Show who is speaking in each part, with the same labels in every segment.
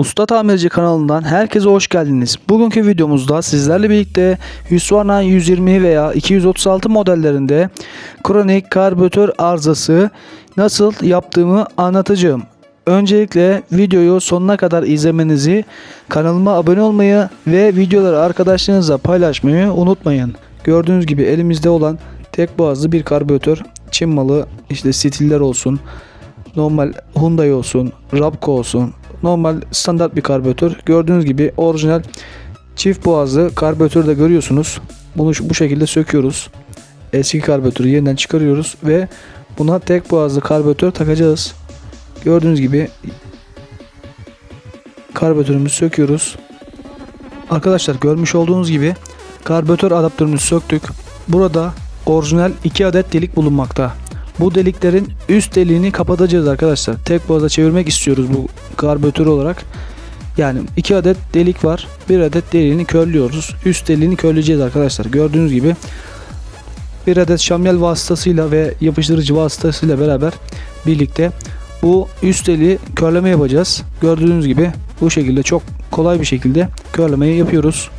Speaker 1: Usta Tamirci kanalından herkese hoş geldiniz. Bugünkü videomuzda sizlerle birlikte Husqvarna 120 veya 236 modellerinde kronik karbüratör arızası nasıl yaptığımı anlatacağım. Öncelikle videoyu sonuna kadar izlemenizi, kanalıma abone olmayı ve videoları arkadaşlarınızla paylaşmayı unutmayın. Gördüğünüz gibi elimizde olan tek boğazlı bir karbüratör. Çin malı işte stiller olsun, normal Hyundai olsun, Rapco olsun, normal standart bir karbüratör. Gördüğünüz gibi orijinal çift boğazlı karbüratörü de görüyorsunuz. Bunu bu şekilde söküyoruz. Eski karbüratörü yeniden çıkarıyoruz ve buna tek boğazlı karbüratör takacağız. Gördüğünüz gibi karbüratörümüzü söküyoruz. Arkadaşlar görmüş olduğunuz gibi karbüratör adaptörünü söktük. Burada orijinal 2 adet delik bulunmakta. Bu deliklerin üst deliğini kapatacağız arkadaşlar. Tek boğaza çevirmek istiyoruz bu karbüratör olarak. Yani 2 adet delik var. Bir adet deliğini körlüyoruz. Üst deliğini körleyeceğiz arkadaşlar. Gördüğünüz gibi bir adet şamyel vasıtasıyla ve yapıştırıcı vasıtasıyla beraber birlikte bu üst deliği körleme yapacağız. Gördüğünüz gibi bu şekilde çok kolay bir şekilde körlemeyi yapıyoruz.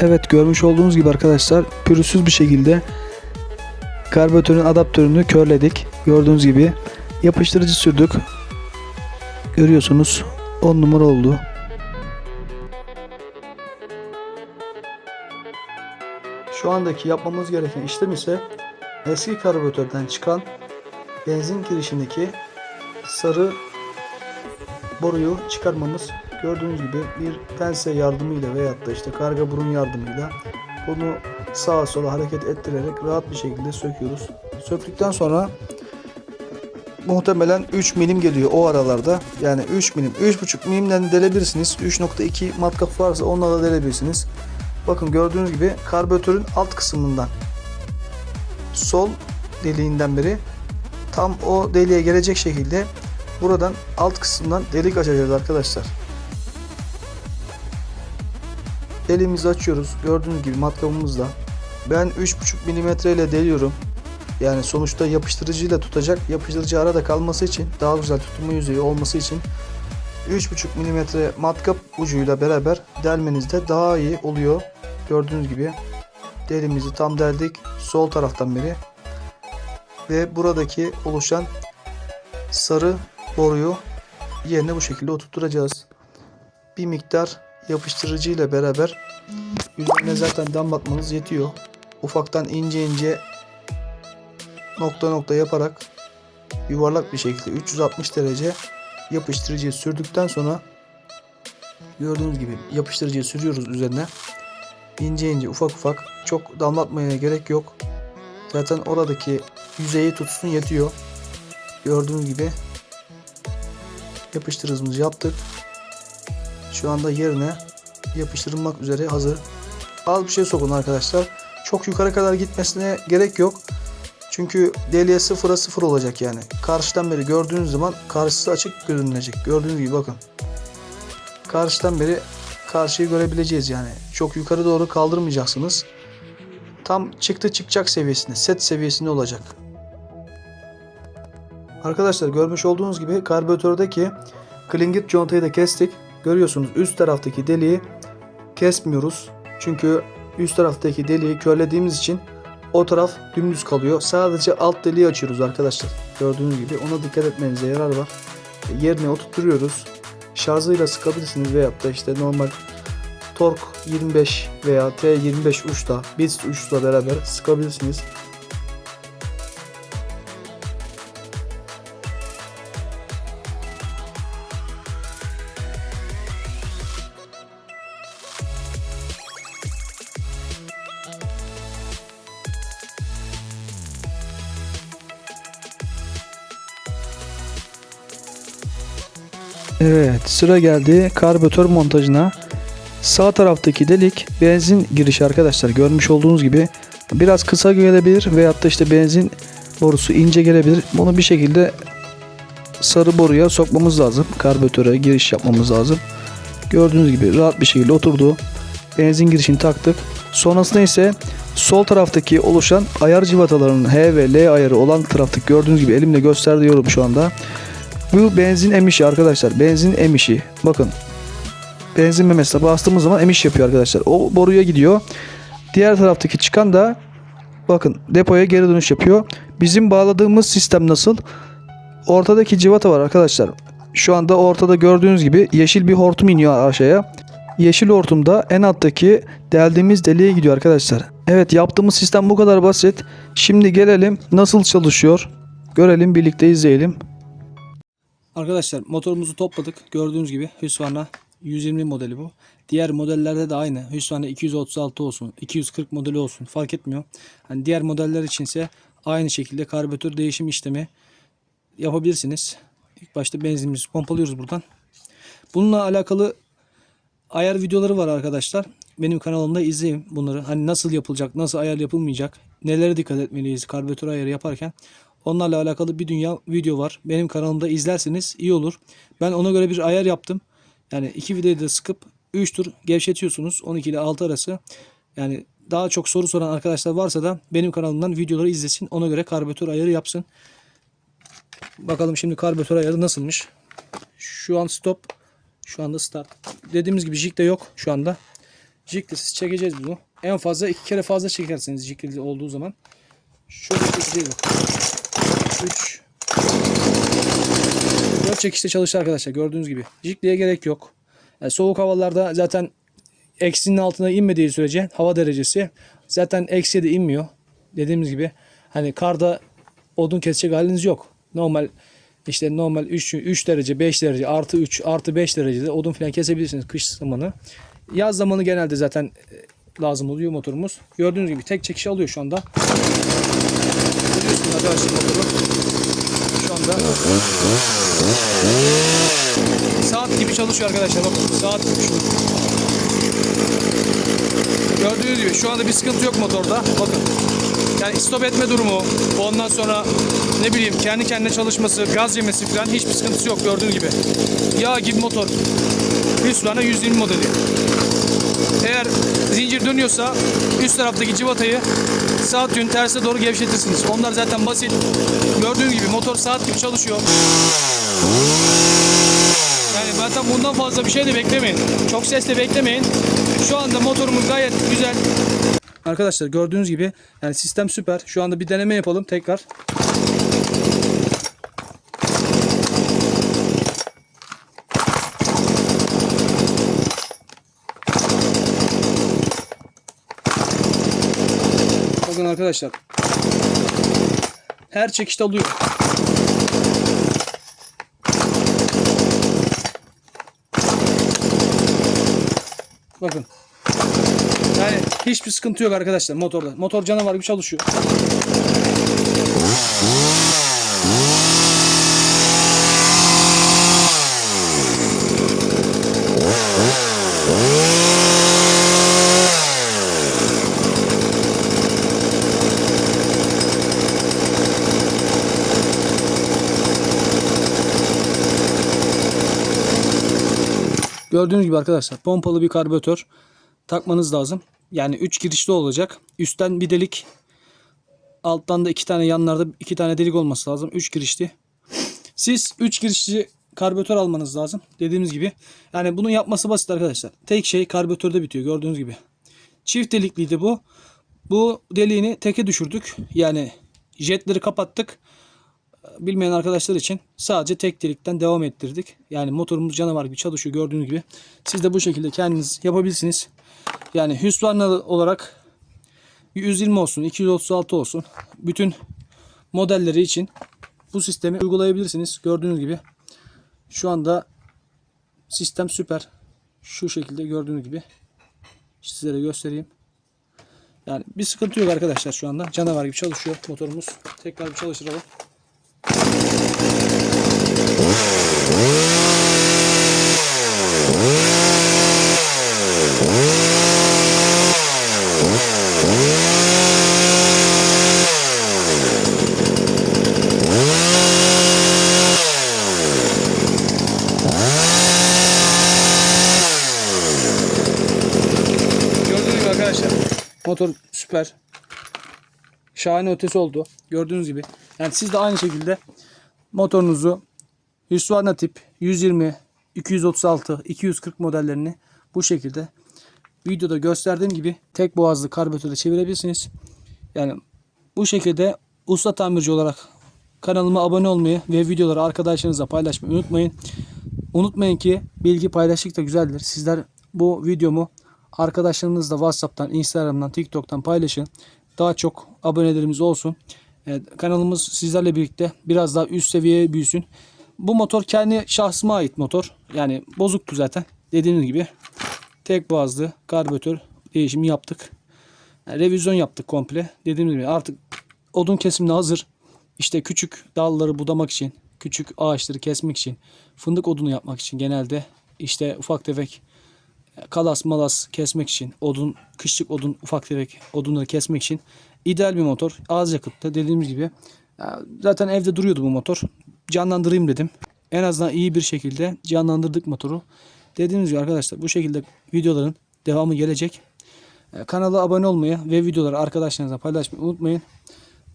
Speaker 1: Evet görmüş olduğunuz gibi arkadaşlar pürüzsüz bir şekilde karbüratörün adaptörünü körledik. Gördüğünüz gibi yapıştırıcı sürdük. Görüyorsunuz 10 numara oldu. Şu andaki yapmamız gereken işlem ise eski karbüratörden çıkan benzin girişindeki sarı boruyu çıkarmamız gördüğünüz gibi bir pense yardımıyla veyahut da işte karga burun yardımıyla bunu sağa sola hareket ettirerek rahat bir şekilde söküyoruz. Söktükten sonra muhtemelen 3 milim geliyor o aralarda. Yani 3 milim, 3,5 milimden delebilirsiniz. 3.2 matkap varsa onunla da delebilirsiniz. Bakın gördüğünüz gibi karbüratörün alt kısmından sol deliğinden beri tam o deliğe gelecek şekilde buradan alt kısımdan delik açacağız arkadaşlar. Elimizi açıyoruz. Gördüğünüz gibi matkabımızla. Ben 3,5 mm ile deliyorum. Yani sonuçta yapıştırıcıyla tutacak. Yapıştırıcı arada kalması için daha güzel tutma yüzeyi olması için 3,5 mm matkap ucuyla beraber delmenizde daha iyi oluyor. Gördüğünüz gibi delimizi tam deldik sol taraftan beri ve buradaki oluşan sarı boruyu yerine bu şekilde oturtacağız. Bir miktar yapıştırıcı ile beraber üzerine zaten damlatmanız yetiyor. Ufaktan ince ince nokta nokta yaparak yuvarlak bir şekilde 360 derece yapıştırıcıyı sürdükten sonra gördüğünüz gibi yapıştırıcıyı sürüyoruz üzerine. İnce ince ufak ufak çok damlatmaya gerek yok. Zaten oradaki yüzeyi tutsun yetiyor. Gördüğünüz gibi yapıştırıcımızı yaptık. Şu anda yerine yapıştırılmak üzere hazır. Az bir şey sokun arkadaşlar. Çok yukarı kadar gitmesine gerek yok. Çünkü deliğe sıfıra sıfır olacak yani. Karşıdan beri gördüğünüz zaman karşısı açık görünecek. Gördüğünüz gibi bakın. Karşıdan beri karşıyı görebileceğiz yani. Çok yukarı doğru kaldırmayacaksınız. Tam çıktı çıkacak seviyesinde, set seviyesinde olacak. Arkadaşlar görmüş olduğunuz gibi karbüratördeki klingit contayı da kestik. Görüyorsunuz üst taraftaki deliği kesmiyoruz. Çünkü üst taraftaki deliği körlediğimiz için o taraf dümdüz kalıyor. Sadece alt deliği açıyoruz arkadaşlar. Gördüğünüz gibi ona dikkat etmenize yarar var. E, Yerine oturtuyoruz. Şarjıyla sıkabilirsiniz veyahut da işte normal Tork 25 veya T25 uçla, BIST uçla beraber sıkabilirsiniz. Evet sıra geldi karbüratör montajına. Sağ taraftaki delik benzin girişi arkadaşlar görmüş olduğunuz gibi biraz kısa gelebilir veyahut da işte benzin borusu ince gelebilir. Bunu bir şekilde sarı boruya sokmamız lazım. Karbüratöre giriş yapmamız lazım. Gördüğünüz gibi rahat bir şekilde oturdu. Benzin girişini taktık. Sonrasında ise sol taraftaki oluşan ayar civatalarının H ve L ayarı olan taraftaki gördüğünüz gibi elimle gösteriyorum şu anda. Bu benzin emişi arkadaşlar. Benzin emişi. Bakın. Benzin memesine bastığımız zaman emiş yapıyor arkadaşlar. O boruya gidiyor. Diğer taraftaki çıkan da bakın depoya geri dönüş yapıyor. Bizim bağladığımız sistem nasıl? Ortadaki civata var arkadaşlar. Şu anda ortada gördüğünüz gibi yeşil bir hortum iniyor aşağıya. Yeşil hortumda en alttaki deldiğimiz deliğe gidiyor arkadaşlar. Evet yaptığımız sistem bu kadar basit. Şimdi gelelim nasıl çalışıyor. Görelim birlikte izleyelim. Arkadaşlar motorumuzu topladık. Gördüğünüz gibi Husqvarna 120 modeli bu. Diğer modellerde de aynı. Husqvarna 236 olsun, 240 modeli olsun fark etmiyor. Hani diğer modeller içinse aynı şekilde karbüratör değişim işlemi yapabilirsiniz. İlk başta benzinimizi pompalıyoruz buradan. Bununla alakalı ayar videoları var arkadaşlar. Benim kanalımda izleyin bunları. Hani nasıl yapılacak, nasıl ayar yapılmayacak, nelere dikkat etmeliyiz karbüratör ayarı yaparken. Onlarla alakalı bir dünya video var. Benim kanalımda izlerseniz iyi olur. Ben ona göre bir ayar yaptım. Yani iki videoyu da sıkıp 3 tur gevşetiyorsunuz. 12 ile 6 arası. Yani daha çok soru soran arkadaşlar varsa da benim kanalımdan videoları izlesin. Ona göre karbüratör ayarı yapsın. Bakalım şimdi karbüratör ayarı nasılmış. Şu an stop. Şu anda start. Dediğimiz gibi jig de yok şu anda. Jig siz çekeceğiz bunu. En fazla iki kere fazla çekersiniz jig olduğu zaman. Şöyle çekeceğiz bak. 3 4 çekişte çalıştı arkadaşlar gördüğünüz gibi. Jikliğe gerek yok. Yani soğuk havalarda zaten eksinin altına inmediği sürece hava derecesi zaten eksiye de inmiyor. Dediğimiz gibi hani karda odun kesecek haliniz yok. Normal işte normal 3, 3 derece 5 derece artı 3 artı 5 derecede odun falan kesebilirsiniz kış zamanı. Yaz zamanı genelde zaten e, lazım oluyor motorumuz. Gördüğünüz gibi tek çekiş alıyor şu anda. Görüyorsunuz arkadaşlar motoru. Şu anda saat gibi çalışıyor arkadaşlar. Bakın saat şu. Gördüğünüz gibi şu anda bir sıkıntı yok motorda. Bakın. Yani stop etme durumu, ondan sonra ne bileyim kendi kendine çalışması, gaz yemesi falan hiçbir sıkıntısı yok gördüğünüz gibi. Yağ gibi motor. Husqvarna 120 modeli. Eğer zincir dönüyorsa üst taraftaki civatayı saat yön terse doğru gevşetirsiniz. Onlar zaten basit. Gördüğünüz gibi motor saat gibi çalışıyor. Yani zaten bundan fazla bir şey de beklemeyin. Çok ses de beklemeyin. Şu anda motorumuz gayet güzel. Arkadaşlar gördüğünüz gibi yani sistem süper. Şu anda bir deneme yapalım tekrar. Bakın arkadaşlar. Her çekişte alıyor. Bakın. Yani hiçbir sıkıntı yok arkadaşlar motorda. Motor canavar gibi çalışıyor. Gördüğünüz gibi arkadaşlar pompalı bir karbüratör takmanız lazım. Yani 3 girişli olacak. Üstten bir delik. Alttan da iki tane yanlarda iki tane delik olması lazım. 3 girişli. Siz 3 girişli karbüratör almanız lazım. Dediğimiz gibi. Yani bunun yapması basit arkadaşlar. Tek şey karbüratörde bitiyor gördüğünüz gibi. Çift delikliydi bu. Bu deliğini teke düşürdük. Yani jetleri kapattık. Bilmeyen arkadaşlar için sadece tek delikten devam ettirdik. Yani motorumuz canavar gibi çalışıyor gördüğünüz gibi. Siz de bu şekilde kendiniz yapabilirsiniz. Yani Husqvarna olarak 120 olsun, 236 olsun. Bütün modelleri için bu sistemi uygulayabilirsiniz. Gördüğünüz gibi şu anda sistem süper. Şu şekilde gördüğünüz gibi sizlere göstereyim. Yani bir sıkıntı yok arkadaşlar şu anda. Canavar gibi çalışıyor motorumuz. Tekrar bir çalıştıralım arkadaşlar.
Speaker 2: Motor süper. Şahane ötesi oldu. Gördüğünüz gibi. Yani siz de aynı şekilde motorunuzu Husqvarna tip 120, 236, 240 modellerini bu şekilde videoda gösterdiğim gibi tek boğazlı karbüratörle çevirebilirsiniz. Yani bu şekilde usta tamirci olarak kanalıma abone olmayı ve videoları arkadaşlarınızla paylaşmayı unutmayın. Unutmayın ki bilgi paylaştıkça güzeldir. Sizler bu videomu arkadaşlarınızla WhatsApp'tan, Instagram'dan, TikTok'tan paylaşın. Daha çok abonelerimiz olsun. Evet, kanalımız sizlerle birlikte biraz daha üst seviyeye büyüsün. Bu motor kendi şahsıma ait motor. Yani bozuktu zaten. Dediğim gibi tek boğazlı karbüratör değişimi yaptık. Yani revizyon yaptık komple. Dediğim gibi artık odun kesimine hazır. İşte küçük dalları budamak için, küçük ağaçları kesmek için, fındık odunu yapmak için genelde işte ufak tefek e, kalas malas kesmek için, odun, kışlık odun, ufak tefek odunları kesmek için ideal bir motor. Az yakıtta dediğimiz gibi. Zaten evde duruyordu bu motor. Canlandırayım dedim. En azından iyi bir şekilde canlandırdık motoru. Dediğimiz gibi arkadaşlar bu şekilde videoların devamı gelecek. E, Kanala abone olmayı ve videoları arkadaşlarınızla paylaşmayı unutmayın.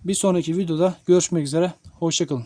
Speaker 2: Bir sonraki videoda görüşmek üzere. Hoşçakalın.